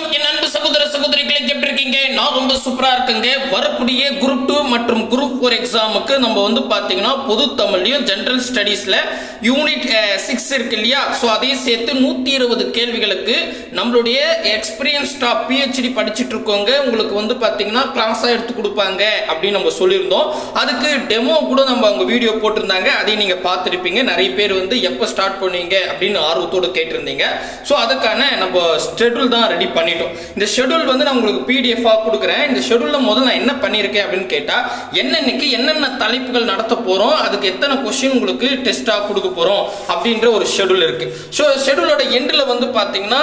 வணக்கம் என் அன்பு சகோதர சகோதரிகளை எப்படி இருக்கீங்க? நான் ரொம்ப சூப்பரா இருக்குங்க. வரக்கூடிய குரூப் டூ மற்றும் குரூப் ஃபோர் எக்ஸாமுக்கு நம்ம வந்து பாத்தீங்கன்னா பொது தமிழ்லையும் ஜென்ரல் ஸ்டடீஸ்ல யூனிட் சிக்ஸ் இருக்கு இல்லையா? ஸோ அதையும் சேர்த்து நூத்தி இருபது கேள்விகளுக்கு நம்மளுடைய எக்ஸ்பீரியன்ஸ் டாப் பிஹெச்டி படிச்சுட்டு இருக்கவங்க உங்களுக்கு வந்து பாத்தீங்கன்னா கிளாஸா எடுத்து கொடுப்பாங்க அப்படின்னு நம்ம சொல்லியிருந்தோம். அதுக்கு டெமோ கூட நம்ம அவங்க வீடியோ போட்டிருந்தாங்க. அதையும் நீங்க பார்த்துருப்பீங்க. நிறைய பேர் வந்து எப்போ ஸ்டார்ட் பண்ணுவீங்க அப்படின்னு ஆர்வத்தோடு கேட்டிருந்தீங்க. ஸோ அதுக்கான நம்ம ஷெட்யூல் தான் ரெடி பண்ணிட்டோம். இந்த ஷெடியூல் வந்து நான் உங்களுக்கு பிடிஎஃபாக கொடுக்குறேன். இந்த ஷெட்யூலில் முதல்ல நான் என்ன பண்ணியிருக்கேன் அப்படின்னு கேட்டால் என்னன்னைக்கு என்னென்ன தலைப்புகள் நடத்த போகிறோம் அதுக்கு எத்தனை கொஷின் உங்களுக்கு டெஸ்ட்டாக கொடுக்க போகிறோம் அப்படின்ற ஒரு ஷெடியூல் இருக்குது ஸோ ஷெடியூலோட எண்டில் வந்து பார்த்தீங்கன்னா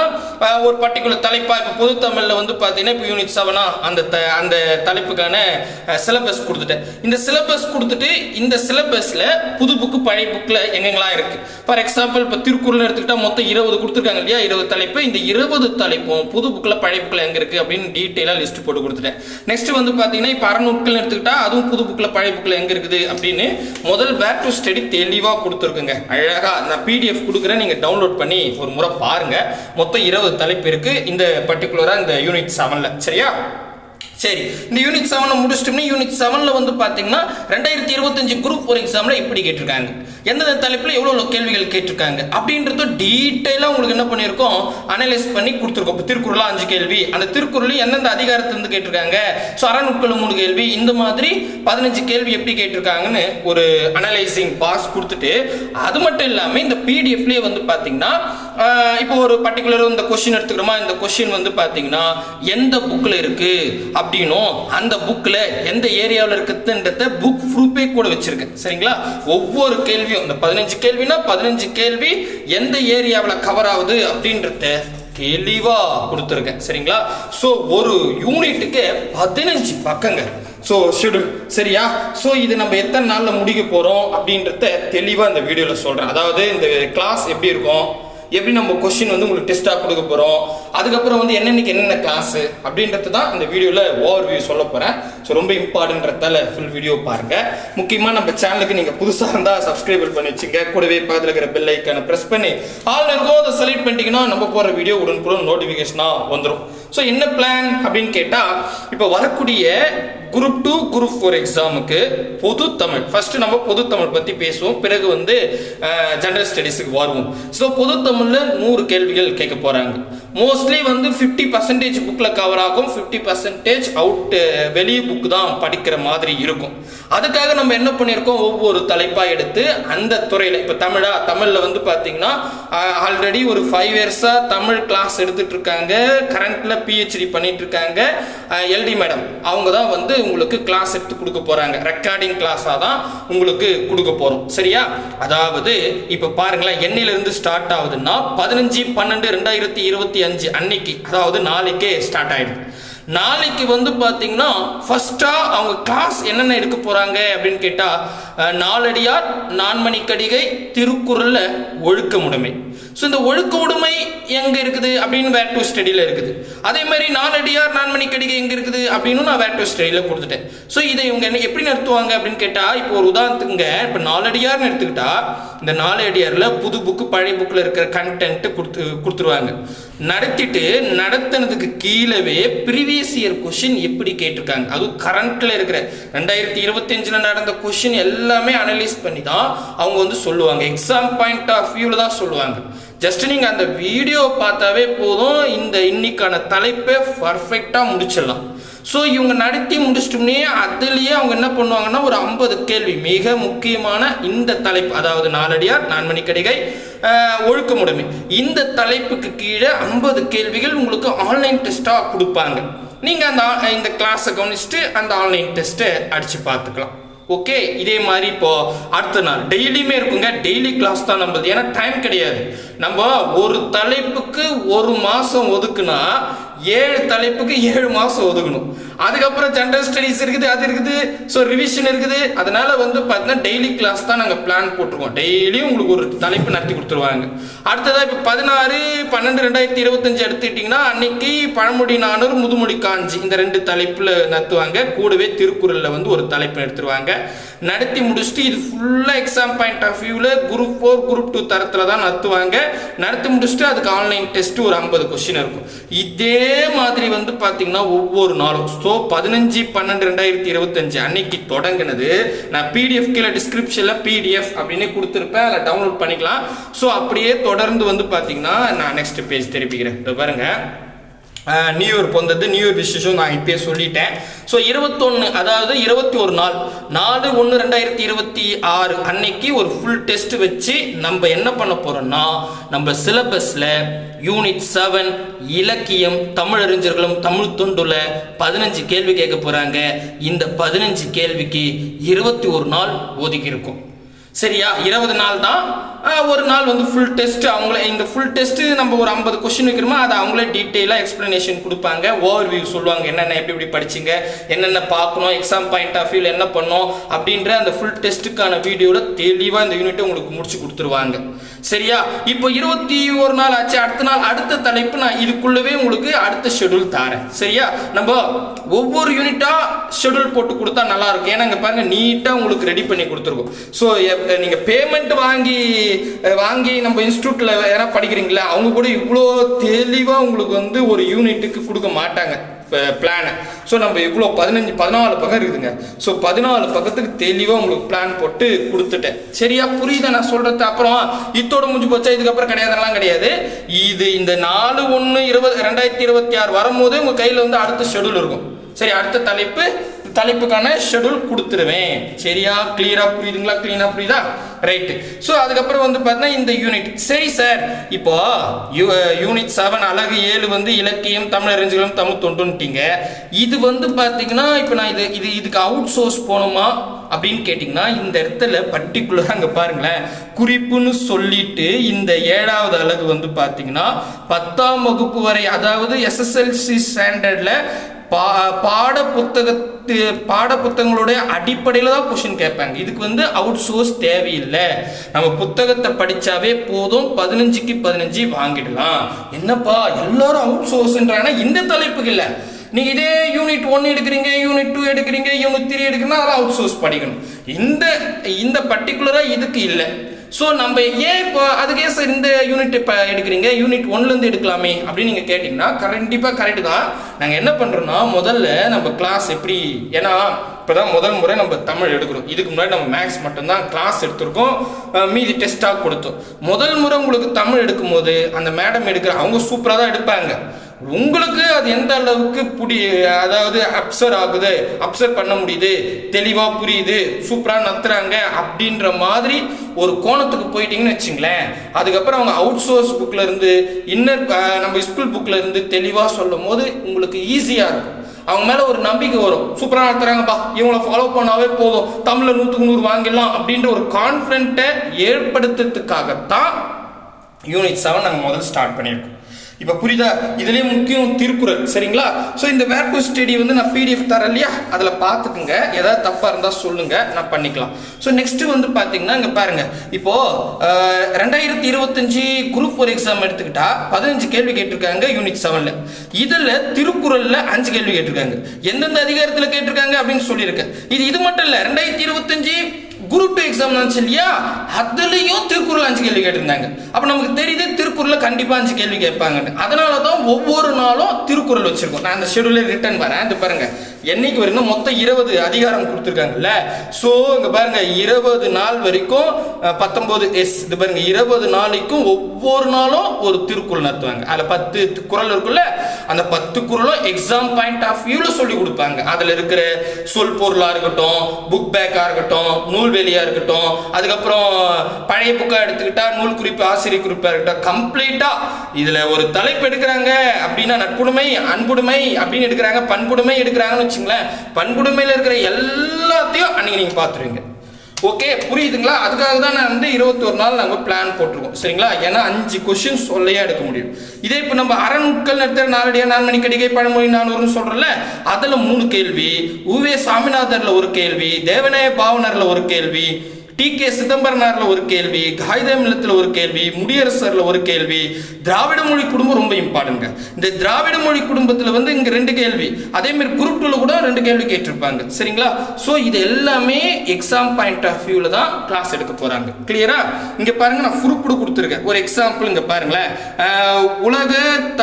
ஒரு பர்டிகுலர் தலைப்பாக இப்போ பொது தமிழில் வந்து பார்த்தீங்கன்னா இப்போ யூனிட் செவனா அந்த த அந்த தலைப்புக்கான சிலபஸ் கொடுத்துட்டேன். இந்த சிலபஸ் கொடுத்துட்டு இந்த சிலபஸில் புது புக்கு பழைய புக்கில் எங்கெங்கெல்லாம் இருக்குது ஃபார் எக்ஸாம்பிள் இப்போ திருக்குறள் எடுத்துக்கிட்டா மொத்தம் இருபது கொடுத்துருக்காங்க இல்லையா? இருபது தலைப்பு. இந்த இருபது தலைப்பும் புது புக்கில் பழைய புக்கில் எங்கே இருக்குது அப்படின்னு டீட்டெயிலாக லிஸ்ட் போட்டு கொடுத்துட்டேன். நெக்ஸ்ட் வந்து பார்த்தீங்கன்னா இப்போ அறநூட்கள் எடுத்துக்கிட்டா அதுவும் புது புக்கில் பழைய புக்கில் எங்கே இருக்குது அப்படின்னு முதல் வேர் டு ஸ்டடி தெளிவாக கொடுத்துருக்குங்க. அழகாக நான் பிடிஎஃப் கொடுக்குறேன் நீங்கள் டவுன்லோட் பண்ணி ஒரு முறை பாருங்கள் மொத்தம் இருபது தலைப்பு இருக்குது இந்த பர்டிகுலராக இந்த யூனிட் செவனில் சரியா? சரி இந்த யூனிட் செவனை முடிச்சிட்டோம்னா யூனிட் செவனில் வந்து பார்த்தீங்கன்னா ரெண்டாயிரத்தி இருபத்தஞ்சு குரூப் ஒரு எக்ஸாமில் இப்படி கேட்டிருக்காங்க. எந்தெந்த தலைப்பில் எவ்வளோ கேள்விகள் கேட்டிருக்காங்க? அப்படின்றது டீட்டெயிலாக உங்களுக்கு என்ன பண்ணியிருக்கோம்? அனலைஸ் பண்ணி கொடுத்துருக்கோம். இப்போ திருக்குறளாக அஞ்சு கேள்வி. அந்த திருக்குறளையும் எந்தெந்த அதிகாரத்திலிருந்து கேட்டிருக்காங்க? ஸோ அறநூட்கள் மூணு கேள்வி. இந்த மாதிரி பதினஞ்சு கேள்வி எப்படி கேட்டிருக்காங்கன்னு ஒரு அனலைசிங் பாஸ் கொடுத்துட்டு அது மட்டும் இல்லாமல் இந்த பிடிஎஃப்லேயே வந்து பார்த்தீங்கன்னா இப்போ ஒரு பர்டிகுலர் இந்த கொஷின் எடுத்துக்கிறோமா? இந்த கொஷின் வந்து பார்த்தீங்கன்னா எந்த புக்கில் இருக்குது அப்படின்னும் அந்த புக்கில் எந்த ஏரியாவில் இருக்குதுன்றத புக் ப்ரூஃபே கூட வச்சுருக்கேன். சரிங்களா? ஒவ்வொரு கேள்வியும் இந்த பதினஞ்சு கேள்வினா பதினஞ்சு கேள்வி எந்த ஏரியாவில் கவர் ஆகுது அப்படின்றத தெளிவாக கொடுத்துருக்கேன். சரிங்களா? ஸோ ஒரு யூனிட்டுக்கு பதினஞ்சு பக்கங்க. ஸோ ஷெடியூல் சரியா? ஸோ இது நம்ம எத்தனை நாளில் முடிக்க போகிறோம் அப்படின்றத தெளிவாக இந்த வீடியோவில் சொல்கிறேன் அதாவது இந்த கிளாஸ் எப்படி இருக்கும்? எப்படி நம்ம கொஸ்டின் வந்து உங்களுக்கு டெஸ்ட்டாக கொடுக்க போகிறோம் அதுக்கப்புறம் வந்து என்னென்னக்கு என்னென்ன கிளாஸு அப்படின்றது தான் இந்த வீடியோவில் ஓவர் வியூ சொல்ல போகிறேன் ஸோ ரொம்ப இம்பார்ட்டன்றதால ஃபுல் வீடியோ பாருங்கள் முக்கியமாக நம்ம சேனலுக்கு நீங்கள் புதுசாக இருந்தால் சப்ஸ்கிரைபர் பண்ணி வச்சுங்க. கூடவே பக்கத்தில் இருக்கிற பெல் ஐக்கானை ப்ரெஸ் பண்ணி ஆல் இருக்கும் அதை செலக்ட் பண்ணிட்டீங்கன்னா நம்ம போகிற வீடியோ உடனுக்குடன் நோட்டிஃபிகேஷனாக வந்துடும் ஸோ என்ன பிளான் அப்படின்னு கேட்டால் இப்போ வரக்கூடிய குரூப் டூ குரூப் ஃபோர் எக்ஸாமுக்கு பொது தமிழ். ஃபர்ஸ்ட் நம்ம பொது தமிழ் பற்றி பேசுவோம். பிறகு வந்து ஜெனரல் ஸ்டடீஸுக்கு வருவோம். ஸோ பொது தமிழில் நூறு கேள்விகள் கேட்க போகிறாங்க மோஸ்ட்லி வந்து ஃபிஃப்டி பர்சன்டேஜ் புக்கில் கவர் ஆகும். ஃபிஃப்டி பர்சன்டேஜ் அவுட் வெளியே புக்கு தான் படிக்கிற மாதிரி இருக்கும். அதுக்காக நம்ம என்ன பண்ணியிருக்கோம்? ஒவ்வொரு தலைப்பாக எடுத்து அந்த துறையில் இப்போ தமிழா தமிழில் வந்து பார்த்தீங்கன்னா ஆல்ரெடி ஒரு ஃபைவ் இயர்ஸாக தமிழ் கிளாஸ் எடுத்துகிட்டு இருக்காங்க கரண்ட்டில் பிஹெச்டி பண்ணிட்டு இருக்காங்க எல்டி மேடம் அவங்க தான் வந்து உங்களுக்கு கிளாஸ் எடுத்து கொடுக்க போகிறாங்க ரெக்கார்டிங் கிளாஸாக தான் உங்களுக்கு கொடுக்க போகிறோம் சரியா? அதாவது இப்போ பாருங்களேன் என்னையிலேருந்து ஸ்டார்ட் ஆகுதுன்னா பதினஞ்சு பன்னெண்டு ரெண்டாயிரத்தி இருபத்தி அஞ்சு அன்னைக்கு அதாவது நாளைக்கே ஸ்டார்ட் ஆயிடுது. நாளைக்கு வந்து பார்த்தீங்கன்னா ஃபர்ஸ்டா அவங்க கிளாஸ் என்னென்ன எடுக்க போறாங்க அப்படின்னு கேட்டால் நாலடியார் நான்மணிக்கடிகை ஒழுக்க ஒழுக்கமுடைமை. ஸோ இந்த ஒழுக்க உடைமை எங்கே இருக்குது அப்படின்னு வேர் டு ஸ்டடியில் இருக்குது. அதே மாதிரி நாலடியார் நான்மணிக்கடிகை எங்கே இருக்குது அப்படின்னு நான் வேர் டு ஸ்டடியில் கொடுத்துட்டேன். ஸோ இதை இவங்க என்ன எப்படி நிறுத்துவாங்க அப்படின்னு கேட்டால் இப்போ ஒரு உதாரணத்துக்குங்க இப்போ நாலடியார்னு எடுத்துக்கிட்டா இந்த நாலடியாரில் புது புக்கு பழைய புக்கில் இருக்கிற கண்டென்ட்டு கொடுத்து கொடுத்துருவாங்க. நடத்திட்டு நடத்தினதுக்கு கீழவே ப்ரீவியஸ் இயர் கொஷின் எப்படி கேட்டிருக்காங்க? அதுவும் கரண்ட்ல இருக்கிற ரெண்டாயிரத்தி இருபத்தஞ்சில் நடந்த கொஷின் எல்லாமே அனலைஸ் பண்ணி தான் அவங்க வந்து சொல்லுவாங்க. எக்ஸாம் பாயிண்ட் ஆஃப் வியூவில் தான் சொல்லுவாங்க. ஜஸ்ட் நீங்கள் அந்த வீடியோ பார்த்தாவே போதும். இந்த இன்னைக்கான தலைப்பை பர்ஃபெக்டாக முடிச்சிடலாம். ஸோ இவங்க நடத்தி முடிச்சிட்டோம்னே அதுலேயே அவங்க என்ன பண்ணுவாங்கன்னா ஒரு ஐம்பது கேள்வி மிக முக்கியமான இந்த தலைப்பு அதாவது நாலடியார் நான்மணிக்கடிகை ஆஹ், ஒழுக்கமுடைமை. இந்த தலைப்புக்கு கீழே ஐம்பது கேள்விகள் உங்களுக்கு ஆன்லைன் டெஸ்ட்டாக கொடுப்பாங்க. நீங்கள் அந்த ஆ- இந்த கிளாஸை கவனிச்சுட்டு அந்த ஆன்லைன் டெஸ்ட்டை அடித்து பார்த்துக்கலாம் ஓகே இதே மாதிரி இப்போ அடுத்த நாள் டெய்லியுமே இருக்குங்க டெய்லி கிளாஸ் தான் நம்மளது. ஏன்னா டைம் கிடையாது. நம்ம ஒரு தலைப்புக்கு ஒரு மாதம் ஒதுக்குனா ஏழு தலைப்புக்கு ஏழு மாதம் ஒதுக்கணும். அதுக்கப்புறம் ஜென்ரல் ஸ்டடீஸ் இருக்குது அது இருக்குது. ஸோ ரிவிஷன் இருக்குது. அதனால வந்து பார்த்தீங்கன்னா டெய்லி கிளாஸ் தான் நாங்கள் பிளான் போட்டிருக்கோம். டெய்லியும் உங்களுக்கு ஒரு தலைப்பு நடத்தி கொடுத்துருவாங்க. அடுத்ததாக இப்போ பதினாறு பன்னெண்டு ரெண்டாயிரத்தி இருபத்தஞ்சு எடுத்துக்கிட்டிங்கன்னா அன்னைக்கு பழமொழி நானூறு முதுமொழி காஞ்சி இந்த ரெண்டு தலைப்பில் நடத்துவாங்க. கூடவே திருக்குறளில் வந்து ஒரு தலைப்பு எடுத்துருவாங்க நடத்தி முடிச்சுட்டு இது ஃபுல்லாக எக்ஸாம் பாயிண்ட் ஆஃப் வியூவில் குரூப் ஃபோர் குரூப் டூ தரத்தில் தான் நடத்துவாங்க. நடத்தி முடிச்சுட்டு அதுக்கு ஆன்லைன் டெஸ்ட்டு ஒரு ஐம்பது கொஸ்டின் இருக்கும். இதே மாதிரி வந்து பார்த்தீங்கன்னா ஒவ்வொரு நாளும் ஸோ பதினஞ்சு பன்னெண்டு ரெண்டாயிரத்தி இருபத்தஞ்சு அன்னைக்கு தொடங்கினது. நான் பிடிஎஃப் கீழே டிஸ்கிரிப்ஷனில் பிடிஎஃப் அப்படின்னு கொடுத்துருப்பேன். அதில் டவுன்லோட் பண்ணிக்கலாம். ஸோ அப்படியே தொடர்ந்து வந்து பார்த்தீங்கன்னா நான் நெக்ஸ்ட் பேஜ் திருப்பிக்கிறேன். பாருங்கள் நியூ இயர் பிறந்தது நியூ இயர் விசேஷம் நான் இப்பயே சொல்லிட்டேன். ஸோ இருபத்தொன்று அதாவது இருபத்தி ஒரு நாள் நாலு ஒன்று ரெண்டாயிரத்தி இருபத்தி ஆறு அன்னைக்கு ஒரு ஃபுல் டெஸ்ட் வச்சு நம்ம என்ன பண்ண போகிறோம்னா நம்ம சிலபஸில் யூனிட் செவன் இலக்கியம் தமிழறிஞர்களும் தமிழ் தொண்டுல பதினஞ்சு கேள்வி கேட்க போகிறாங்க இந்த பதினஞ்சு கேள்விக்கு இருபத்தி ஒரு நாள் ஒதுக்கி இருக்கும் சரியா? இருபது நாள் தான். ஒரு நாள் வந்து ஃபுல் டெஸ்ட் அவங்களே இந்த ஃபுல் டெஸ்ட் நம்ம ஒரு ஐம்பது கொஸ்டின் வைக்கிறோமோ அதை அவங்களே டீட்டெயிலாக எக்ஸ்ப்ளனேஷன் கொடுப்பாங்க. ஓவர் வியூ சொல்லுவாங்க என்னென்ன எப்படி எப்படி படிச்சிங்க என்னென்ன பார்க்கணும் எக்ஸாம் பாயிண்ட் ஆஃப் வியூவில் என்ன பண்ணோம் அப்படின்ற அந்த ஃபுல் டெஸ்ட்டுக்கான வீடியோவில் தெளிவாக இந்த யூனிட்டை உங்களுக்கு முடிச்சு கொடுத்துருவாங்க. சரியா? இப்போ இருபத்தி ஒரு நாள் ஆச்சு. அடுத்த நாள் அடுத்த தலைப்பு நான் இதுக்குள்ளவே உங்களுக்கு அடுத்த ஷெட்யூல் தரேன். சரியா? நம்ம ஒவ்வொரு யூனிட்டா ஷெட்யூல் போட்டு கொடுத்தா நல்லா இருக்கும். ஏன்னா இங்க பாருங்க நீட்டா உங்களுக்கு ரெடி பண்ணி கொடுத்துருக்கோம். ஸோ நீங்க பேமெண்ட் வாங்கி வாங்கி நம்ம இன்ஸ்டியூட்ல யாராவது படிக்கிறீங்களா? அவங்க கூட இவ்வளோ தெளிவா உங்களுக்கு வந்து ஒரு யூனிட்டுக்கு கொடுக்க மாட்டாங்க. பிளானை ஸோ நம்ம இவ்வளோ பதினஞ்சு பதினாலு பக்கம் இருக்குதுங்க. ஸோ பதினாலு பக்கத்துக்கு தெளிவாக உங்களுக்கு பிளான் போட்டு கொடுத்துட்டேன். சரியா? புரியுதா? நான் சொல்கிறது அப்புறம் இத்தோட முடிஞ்சு போச்சா? இதுக்கப்புறம் கிடையாதுலாம் கிடையாது. இது இந்த நாலு ஒன்று இருபது ரெண்டாயிரத்தி இருபத்தி ஆறு வரும்போது உங்கள் கையில் வந்து அடுத்த ஷெடியூல் இருக்கும். சரி அடுத்த தலைப்பு தலைப்புக்கான ஷெடியூல் கொடுத்துருவேன். சரியா? கிளியரா புரியுதுங்களா? கிளீனா புரியுதா? ரைட்டு ஸோ அதுக்கப்புறம் வந்து பார்த்தீங்கன்னா இந்த யூனிட் சரி சார் இப்போ யூனிட் செவன் அழகு ஏழு வந்து இலக்கியம் தமிழறிஞர்களும் தமிழ் தொண்டுன்ட்டீங்க. இது வந்து பார்த்தீங்கன்னா இப்போ நான் இது இது இதுக்கு அவுட் சோர்ஸ் போகணுமா? அப்படின்னு கேட்டிங்கன்னா இந்த இடத்துல பர்டிகுலராக அங்கே பாருங்களேன். குறிப்புன்னு சொல்லிட்டு இந்த ஏழாவது அழகு வந்து பார்த்தீங்கன்னா பத்தாம் வகுப்பு வரை அதாவது எஸ்எஸ்எல்சி ஸ்டாண்டர்டில் பா பாட புத்தகத்து பாட புத்தகங்களுடைய அடிப்படையில் தான் கொஷின் கேட்பாங்க. இதுக்கு வந்து அவுட் சோர்ஸ் தேவையில்லை. நம்ம புத்தகத்தை படித்தாவே போதும். பதினஞ்சுக்கு பதினஞ்சு வாங்கிடலாம். என்னப்பா எல்லாரும் அவுட் சோர்ஸ்ன்றாங்கன்னா இந்த தலைப்புக்கு இல்லை. நீங்கள் இதே யூனிட் ஒன் எடுக்கிறீங்க யூனிட் டூ எடுக்கிறீங்க யூனிட் த்ரீ எடுக்கிறீங்கன்னா அதெல்லாம் அவுட் சோர்ஸ் படிக்கணும். இந்த இந்த பர்டிகுலராக இதுக்கு இல்லை. ஸோ நம்ம ஏன் இப்போ அதுக்கே சார் இந்த யூனிட் இப்போ எடுக்கிறீங்க? யூனிட் ஒன்லேருந்து எடுக்கலாமே அப்படின்னு நீங்கள் கேட்டிங்கன்னா கண்டிப்பாக கரெக்டு தான். நாங்கள் என்ன பண்ணுறோம்னா முதல்ல நம்ம கிளாஸ் எப்படி ஏன்னா இப்போ தான் முதல் முறை நம்ம தமிழ் எடுக்கிறோம். இதுக்கு முன்னாடி நம்ம மேக்ஸ் மட்டும்தான் கிளாஸ் எடுத்திருக்கோம். மீதி டெஸ்ட்டாக கொடுத்தோம். முதல் முறை உங்களுக்கு தமிழ் எடுக்கும்போது அந்த மேடம் எடுக்கிற அவங்க சூப்பராக தான் எடுப்பாங்க. உங்களுக்கு அது எந்த அளவுக்கு புடி அதாவது அப்சர் ஆகுது? அப்சர் பண்ண முடியுது? தெளிவாக புரியுது? சூப்பராக நத்துறாங்க அப்படின்ற மாதிரி ஒரு கோணத்துக்கு போயிட்டீங்கன்னு வச்சுங்களேன். அதுக்கப்புறம் அவங்க அவுட் சோர்ஸ் புக்ல இருந்து இன்னர் நம்ம ஸ்கூல் புக்ல இருந்து சொல்லும் போது உங்களுக்கு ஈஸியாக இருக்கும். அவங்க மேலே ஒரு நம்பிக்கை வரும். சூப்பராக நடத்துகிறாங்கப்பா இவங்கள ஃபாலோ பண்ணாவே போதும். தமிழில் நூற்றுக்கு நூறு வாங்கிடலாம் அப்படின்ற ஒரு கான்ஃபிடென்ட்டை ஏற்படுத்துறதுக்காகத்தான் யூனிட் செவன் நாங்கள் முதல்ல ஸ்டார்ட் பண்ணியிருக்கோம். இப்போ புரியுதா? இதுலேயே முக்கியம் திருக்குறள் சரிங்களா? ஸோ இந்த வேர்பு ஸ்டடி வந்து நான் பிடிஎஃப் தரேன் இல்லையா? அதில் பார்த்துக்குங்க. ஏதாவது தப்பாக இருந்தால் சொல்லுங்க. நான் பண்ணிக்கலாம். ஸோ நெக்ஸ்ட்டு வந்து பார்த்தீங்கன்னா இங்கே பாருங்கள் இப்போ ரெண்டாயிரத்தி இருபத்தஞ்சி குரூப் ஒரு எக்ஸாம் எடுத்துக்கிட்டா பதினஞ்சு கேள்வி கேட்டிருக்காங்க யூனிட் செவனில் இதில் திருக்குறளில் அஞ்சு கேள்வி கேட்டிருக்காங்க. எந்தெந்த அதிகாரத்தில் கேட்டிருக்காங்க அப்படின்னு சொல்லியிருக்கேன். இது இது மட்டும் இல்லை ரெண்டாயிரத்தி இருபத்தஞ்சு குரூப் டூ எக்ஸாம் வந்துச்சு இல்லையா அதுலேயும் திருக்குறள் அஞ்சு கேள்வி கேட்டிருந்தாங்க. அப்போ நமக்கு தெரியுது திருக்குறளில் கண்டிப்பாக அஞ்சு கேள்வி கேட்பாங்கன்னு. அதனால தான் ஒவ்வொரு நாளும் திருக்குறள் வச்சுருக்கோம். நான் அந்த ஷெடியூலில் ரிட்டர்ன் வரேன். அது பாருங்கள் என்னைக்கு வரைக்கும் மொத்தம் இருபது அதிகாரம் கொடுத்துருக்காங்கல்ல? ஸோ இங்கே பாருங்க இருபது நாள் வரைக்கும் பத்தொம்போது எஸ் இது பாருங்க இருபது நாளைக்கும் ஒவ்வொரு நாளும் ஒரு திருக்குறள் நடத்துவாங்க. அதில் பத்து குறள் இருக்குல்ல அந்த பத்து குறளும் எக்ஸாம் பாயிண்ட் ஆஃப் வியூவில் சொல்லி கொடுப்பாங்க. அதில் இருக்கிற சொல் பொருளாக இருக்கட்டும் புக் பேக்காக இருக்கட்டும் நூல்வெளியாக இருக்கட்டும் அதுக்கப்புறம் பழைய புக்காக எடுத்துக்கிட்டா நூல் குறிப்பு ஆசிரியர் குறிப்பாக இருக்கட்டும் கம்ப்ளீட்டாக இதில் ஒரு தலைப்பு எடுக்கிறாங்க அப்படின்னா நட்புடுமை அன்புடுமை அப்படின்னு எடுக்கிறாங்க பண்புடுமை எடுக்கிறாங்கன்னு வச்சுங்களேன். பண்புடுமையில் இருக்கிற எல்லாத்தையும் அன்னைக்கு நீங்கள் பார்த்துருவீங்க. ஓகே புரியுதுங்களா? அதுக்காக தான் நான் வந்து இருபத்தொரு நாள் நாங்கள் பிளான் போட்டிருக்கோம். சரிங்களா? ஏன்னா அஞ்சு கொஷின் சொல்லையே எடுக்க முடியும். இதே இப்போ நம்ம அறநூட்கள் நடத்துகிற நாலடியா நாலு மணி கடிகை பழமொழி நானூறுன்னு சொல்கிறல அதில் மூணு கேள்வி. உவே சாமிநாதரில் ஒரு கேள்வி தேவநாய பாவனரில் ஒரு கேள்வி. டி கே சிதம்பரனார்ல ஒரு கேள்வி காகிதமில்லத்தில் ஒரு கேள்வி முடியரசர்ல ஒரு கேள்வி. திராவிட மொழி குடும்பம் ரொம்ப இம்பார்ட்டன்ங்க இந்த திராவிட மொழி குடும்பத்தில் வந்து இங்க ரெண்டு கேள்வி. அதே மாதிரி குரூப் கூட ரெண்டு கேள்வி கேட்டிருப்பாங்க. சரிங்களா? ஸோ இது எல்லாமே எக்ஸாம் பாயிண்ட் ஆஃப் வியூல தான் கிளாஸ் எடுக்க போறாங்க. கிளியரா இங்க பாருங்க நான் குரூப் கொடுத்துருக்கேன். ஒரு எக்ஸாம்பிள் இங்க பாருங்களேன். உலக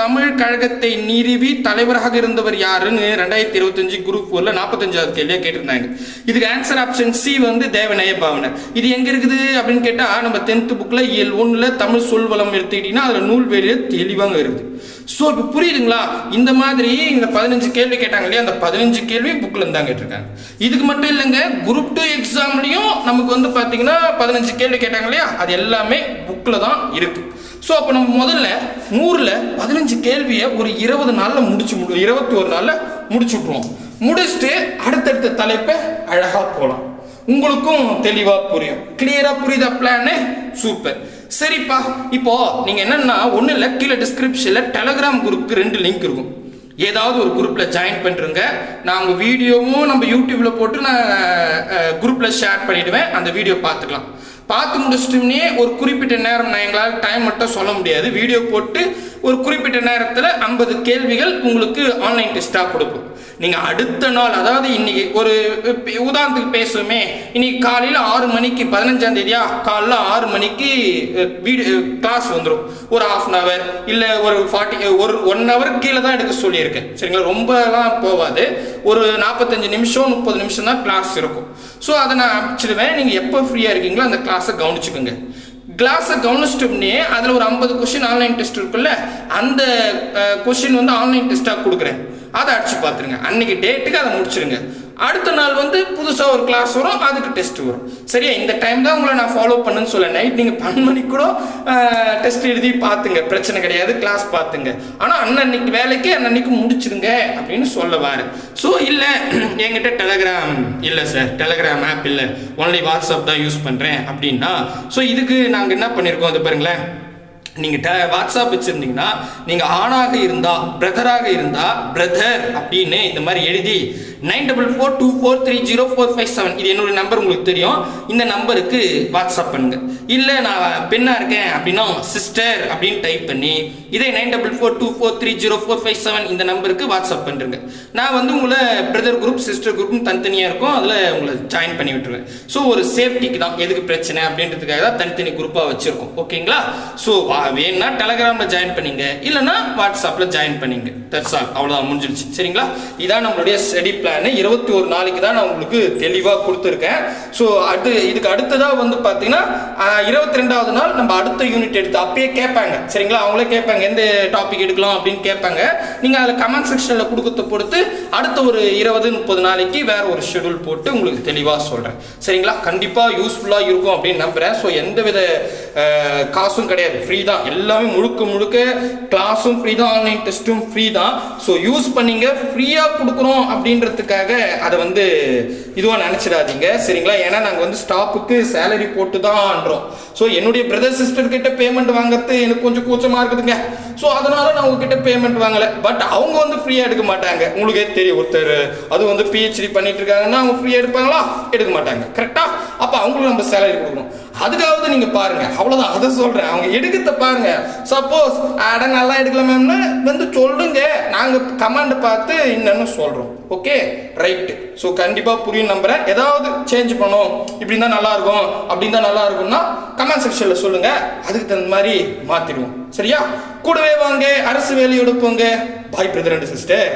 தமிழ் கழகத்தை நிறுவி தலைவராக இருந்தவர் யாருன்னு ரெண்டாயிரத்தி இருபத்தஞ்சு குரூப் ஃபோர்ல நாற்பத்தஞ்சாவது கேள்வியாக கேட்டிருந்தாங்க. இதுக்கு ஆன்சர் ஆப்ஷன் சி வந்து தேவநேய பாவனை. இது எங்க இருக்குது அப்படின்னு கேட்டா நம்ம டென்த் புக்ல இயல் ஒண்ணுல தமிழ் சொல்வளம் எடுத்துக்கிட்டீங்கன்னா அதுல நூல்வேலியில தெளிவாங்க இருக்குது. ஸோ இப்போ புரியுதுங்களா? இந்த மாதிரி இந்த பதினஞ்சு கேள்வி கேட்டாங்க இல்லையா? அந்த பதினஞ்சு கேள்வி புக்கில் இருந்தாங்க கேட்டிருக்காங்க. இதுக்கு மட்டும் இல்லைங்க குரூப் டூ எக்ஸாம்லையும் நமக்கு வந்து பார்த்தீங்கன்னா பதினஞ்சு கேள்வி கேட்டாங்க இல்லையா? அது எல்லாமே புக்கில் தான் இருக்குது ஸோ அப்போ நம்ம முதல்ல நூறில் பதினஞ்சு கேள்வியை ஒரு இருபது நாளில் முடிச்சு முடி இருபத்தி ஒரு நாளில் முடிச்சு விட்ருவோம் முடிச்சுட்டு அடுத்தடுத்த தலைப்பை அழகாக போகலாம் உங்களுக்கும் தெளிவாக புரியும். கிளியராக புரியுதா பிளானு சூப்பர் சரிப்பா இப்போ நீங்கள் என்னன்னா ஒன்றும் இல்லை கீழே டிஸ்கிரிப்ஷனில் டெலகிராம் குரூப்புக்கு ரெண்டு லிங்க் இருக்கும். ஏதாவது ஒரு குரூப்பில் ஜாயின் பண்ணுறங்க நான் உங்கள் வீடியோவும் நம்ம யூடியூப்பில் போட்டு நான் குரூப்பில் ஷேர் பண்ணிவிடுவேன் அந்த வீடியோ பார்த்துக்கலாம். பார்த்து முடிச்சிட்டோம்னே ஒரு குறிப்பிட்ட நேரம் நான் எங்களால் டைம் மட்டும் சொல்ல முடியாது. வீடியோ போட்டு ஒரு குறிப்பிட்ட நேரத்தில் ஐம்பது கேள்விகள் உங்களுக்கு ஆன்லைன் டெஸ்ட்டாக கொடுப்போம் நீங்கள் அடுத்த நாள் அதாவது இன்னைக்கு ஒரு உதாரணத்துக்கு பேசுவோமே. இன்னைக்கு காலையில் ஆறு மணிக்கு பதினஞ்சாம் தேதியா? காலைல ஆறு மணிக்கு வீடியோ கிளாஸ் வந்துடும் ஒரு ஆஃப் அன் ஹவர் இல்லை ஒரு ஃபார்ட்டி ஒரு ஒன் ஹவர் கீழே தான் எடுக்க சொல்லியிருக்கேன். சரிங்களா? ரொம்பலாம் போகாது. ஒரு நாற்பத்தஞ்சு நிமிஷம் முப்பது நிமிஷம் தான் கிளாஸ் இருக்கும். ஸோ அதை நான் அமைச்சிடுவேன் நீங்கள் எப்போ ஃப்ரீயாக இருக்கீங்களோ அந்த கிளாஸை கவனிச்சுக்கோங்க. கிளாஸை கவனிச்சிட்டோம்னே அதில் ஒரு ஐம்பது கொஷின் ஆன்லைன் டெஸ்ட் இருக்குல்ல அந்த கொஷின் வந்து ஆன்லைன் டெஸ்ட்டாக கொடுக்குறேன். அதை அடிச்சு பார்த்துருங்க. அன்னைக்கு டேட்டுக்கு அதை முடிச்சிருங்க. அடுத்த நாள் வந்து புதுசாக ஒரு கிளாஸ் வரும் அதுக்கு டெஸ்ட் வரும். சரியா? இந்த டைம் தான் உங்களை நான் ஃபாலோ பண்ணுன்னு சொல்ல நைட் நீங்கள் பன்னெண்டு மணிக்கு கூட டெஸ்ட் எழுதி பார்த்துங்க. பிரச்சனை கிடையாது கிளாஸ் பார்த்துங்க. ஆனால் அன்னன்னைக்கு வேலைக்கு அன்னன்னைக்கு முடிச்சிருங்க அப்படின்னு சொல்லவார் ஸோ இல்லை என்கிட்ட டெலகிராம் இல்லை சார் டெலகிராம் ஆப் இல்லை. ஒன்லி வாட்ஸ்அப் தான் யூஸ் பண்ணுறேன் அப்படின்னா ஸோ இதுக்கு நாங்கள் என்ன பண்ணியிருக்கோம் அது பாருங்களேன். நீங்கள் ட வாட்ஸ்அப் வச்சுருந்தீங்கன்னா நீங்கள் ஆணாக இருந்தால் பிரதராக இருந்தால் பிரதர் அப்படின்னு இந்த மாதிரி எழுதி nine double four two four three zero four five seven. இது என்னோட நம்பர் உங்களுக்கு தெரியும். இந்த நம்பருக்கு வாட்ஸ்அப் பண்ணுங்க. இல்லை நான் பெண்ணாக இருக்கேன் அப்படின்னா சிஸ்டர் அப்படின்னு டைப் பண்ணி இதே nine double four two four three zero four five seven இந்த நம்பருக்கு வாட்ஸ்அப் பண்ணுறேங்க நான் வந்து உங்களை பிரதர் குரூப் சிஸ்டர் குரூப்னு தனித்தனியாக இருக்கும். அதில் உங்களை ஜாயின் பண்ணி விட்டுருவேன். ஸோ ஒரு சேஃப்டிக்கு தான். எதுக்கு பிரச்சனை அப்படின்றதுக்காக தான் தனித்தனி குரூப்பாக வச்சுருக்கோம். ஓகேங்களா ஸோ வேணும்னா டெலகிராமில் ஜாயின் பண்ணிங்க. இல்லைன்னா வாட்ஸ்அப்பில் ஜாயின் பண்ணிங்க. தட்ஸ் ஆல் அவ்வளோதான் முடிஞ்சிடுச்சு சரிங்களா? இதான் நம்மளுடைய ஸ்டடி பிளான் இருபத்தி ஒரு நாளைக்கு தான் நான் உங்களுக்கு தெளிவாக கொடுத்துருக்கேன். ஸோ அடுத்து இதுக்கு அடுத்ததாக வந்து பார்த்தீங்கன்னா இருபத்தி ரெண்டாவது நாள் நம்ம அடுத்த யூனிட் எடுத்து அப்பயே கேட்பாங்க. சரிங்களா? அவங்களே கேட்பாங்க எந்த டாபிக் எடுக்கலாம் அப்படின்னு கேட்பாங்க. நீங்கள் அதில் கமெண்ட் செக்ஷனில் கொடுக்கறத பொறுத்து அடுத்த ஒரு இருபது முப்பது நாளைக்கு வேற ஒரு ஷெடியூல் போட்டு உங்களுக்கு தெளிவாக சொல்கிறேன் சரிங்களா? கண்டிப்பாக யூஸ்ஃபுல்லாக இருக்கும் அப்படின்னு நம்புகிறேன் ஸோ எந்தவித வித காசும் கிடையாது. ஃப்ரீ தான். எல்லாமே முழுக்க முழுக்க கிளாஸும் ஃப்ரீ தான். ஆன்லைன் டெஸ்ட்டும் ஃப்ரீ தான். ஸோ யூஸ் பண்ணீங்க. ஃப்ரீயாக கொடுக்குறோம் அப்படின்றதுக்காக அதை வந்து இதுவாக நினச்சிடாதீங்க சரிங்களா? ஏன்னா நாங்கள் வந்து ஸ்டாஃபுக்கு சேலரி போட்டு தான்றோம் ஸோ என்னுடைய பிரதர் சிஸ்டர் கிட்ட பேமெண்ட் வாங்குறது எனக்கு கொஞ்சம் கூச்சமாக இருக்குதுங்க. ஸோ அதனால நான் உங்ககிட்ட பேமெண்ட் வாங்கலை. பட் அவங்க வந்து ஃப்ரீயாக எடுக்க மாட்டாங்க. உங்களுக்கே தெரியும் ஒருத்தர் அது வந்து பிஹெச்டி பண்ணிட்டு இருக்காங்கன்னா அவங்க ஃப்ரீயாக எடுப்பாங்களா? எடுக்க மாட்டாங்க. கரெக்டாக அப்போ அவங்களுக்கு நம்ம சேலரி கொடுக்கணும். அதுக்காவது நீங்க பாருங்க. அவ்வளவுதான். அதை சொல்றேன். அவங்க எடுக்கத்த பாருங்க. சப்போஸ் அட நல்லா எடுக்கல மேம்னு வந்து சொல்லுங்க. நாங்க கமாண்ட் பார்த்து என்னன்னு சொல்றோம். ஓகே ரைட்டு ஸோ கண்டிப்பாக புரியும் நம்புறேன். ஏதாவது சேஞ்ச் பண்ணோம். இப்படி இருந்தால் நல்லா இருக்கும். அப்படின்னு தான் நல்லா இருக்கும்னா கமெண்ட் செக்ஷனில் சொல்லுங்க. அதுக்கு தகுந்த மாதிரி மாற்றிடுவோம் சரியா? கூடவே வாங்க. அரசு வேலையோட போங்க. பாய் பிரதர் அண்ட் சிஸ்டர்